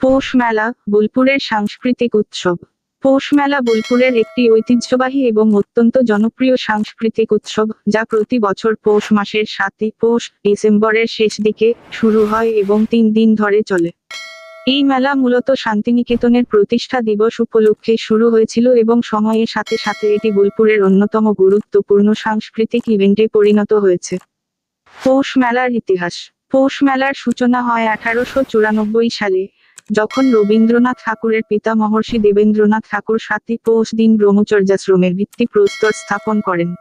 পৌষ মেলা, বোলপুরের সাংস্কৃতিক উৎসব। পৌষ মেলা বোলপুরের একটি ঐতিহ্যবাহী এবং অত্যন্ত জনপ্রিয় সাংস্কৃতিক উৎসব, যা প্রতি বছর পৌষ মাসের সাতই পৌষ, ডিসেম্বরের শেষ দিকে শুরু হয় এবং তিন দিন ধরে চলে। এই মেলা মূলত শান্তিনিকেতনের প্রতিষ্ঠা দিবস উপলক্ষে শুরু হয়েছিল এবং সময়ের সাথে সাথে এটি বোলপুরের অন্যতম গুরুত্বপূর্ণ সাংস্কৃতিক ইভেন্টে পরিণত হয়েছে। পৌষ মেলার ইতিহাস। পৌষ মেলার সূচনা হয় আঠারোশো চুরানব্বই সালে। যখন রবীন্দ্রনাথ ঠাকুরের পিতা মহর্ষি দেবেন্দ্রনাথ ঠাকুর সাতই পৌষ দিন ব্রহ্মচর্যাশ্রমের ভিত্তি প্রস্তর স্থাপন করেন।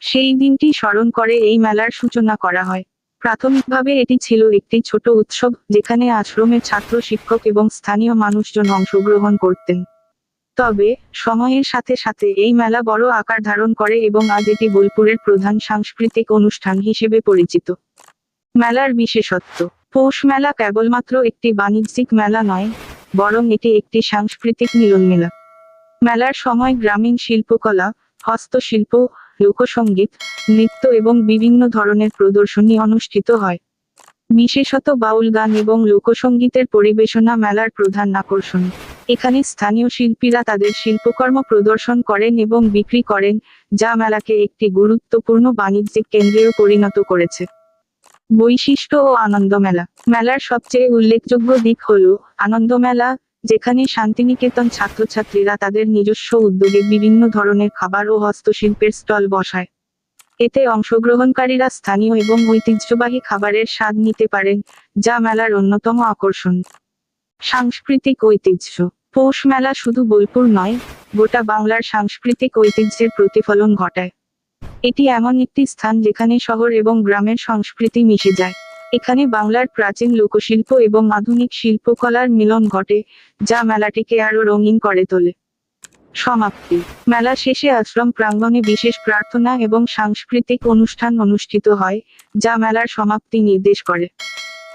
সেই দিনটি স্মরণ করে এই মেলার সূচনা করা হয়। প্রাথমিকভাবে এটি ছিল একটি ছোট উৎসব যেখানে আশ্রমের ছাত্র শিক্ষক এবং স্থানীয় মানুষজন অংশগ্রহণ করতেন। তবে, সময়ের সাথে সাথে এই মেলা বড় আকার ধারণ করে এবং আজ এটি বোলপুরের প্রধান সাংস্কৃতিক অনুষ্ঠান হিসেবে পরিচিত। মেলার বিশেষত্ব পৌষ মেলা কেবলমাত্র একটি বাণিজ্যিক মেলা নয়, বরং এটি একটি সাংস্কৃতিক মিলন মেলা মেলার সময় গ্রামীণ শিল্পকলা, হস্তশিল্প লোকসঙ্গীত নৃত্য এবং বিভিন্ন ধরনের প্রদর্শনী অনুষ্ঠিত হয়। বিশেষত বাউল গান এবং লোকসঙ্গীতের পরিবেশনা মেলার প্রধান আকর্ষণ। এখানে স্থানীয় শিল্পীরা তাদের শিল্পকর্ম প্রদর্শন করেন এবং বিক্রি করেন, যা মেলাকে একটি গুরুত্বপূর্ণ বাণিজ্যিক কেন্দ্রেও পরিণত করেছে। বৈশিষ্ট্য ও আনন্দ মেলা মেলার সবচেয়ে উল্লেখযোগ্য দিক হল আনন্দ মেলা যেখানে শান্তিনিকেতন ছাত্রছাত্রীরা তাদের নিজস্ব উদ্যোগে বিভিন্ন ধরনের খাবার ও হস্তশিল্পের স্টল বসায়। এতে অংশগ্রহণকারীরা স্থানীয় এবং ঐতিহ্যবাহী খাবারের স্বাদ নিতে পারেন, যা মেলার অন্যতম আকর্ষণ। সাংস্কৃতিক ঐতিহ্য। পৌষ মেলা শুধু বোলপুর নয়, গোটা বাংলার সাংস্কৃতিক ঐতিহ্যের প্রতিফলন ঘটায়। এটি এমন একটি স্থান যেখানে শহর এবং গ্রামের সংস্কৃতি মিশে যায়। এখানে বাংলার প্রাচীন লোকশিল্প এবং আধুনিক শিল্পকলার মিলন ঘটে, যা মেলাটিকে আরও রঙিন করে তোলে। সমাপ্তি। মেলা শেষে আশ্রম প্রাঙ্গণে বিশেষ প্রার্থনা এবং সাংস্কৃতিক অনুষ্ঠান অনুষ্ঠিত হয়, যা মেলার সমাপ্তি নির্দেশ করে।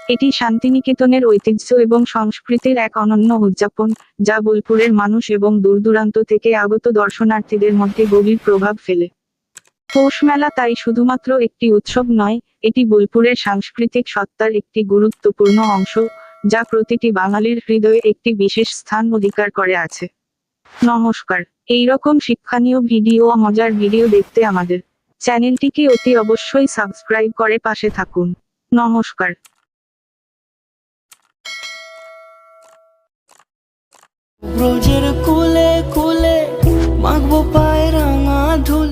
এটি শান্তিনিকেতনের ঐতিহ্য এবং সংস্কৃতির এক অনন্য উদযাপন, যা বোলপুরের মানুষ এবং দূরদূরান্ত থেকে আগত দর্শনার্থীদের মধ্যে গভীর প্রভাব ফেলে। পৌষ মেলা তাই শুধুমাত্র একটি উৎসব নয়, এটি বোলপুরের সাংস্কৃতিক সত্তার একটি গুরুত্বপূর্ণ অংশ, যা প্রতিটি বাঙালির হৃদয়ে একটি বিশেষ স্থান অধিকার করে আছে। নমস্কার এই রকম শিক্ষণীয় ভিডিও মজার ভিডিও দেখতে আমাদের চ্যানেলটিকে অতি অবশ্যই সাবস্ক্রাইব করে পাশে থাকুন। নমস্কার। ব্রজের কুলে কুলে মাখবো পায়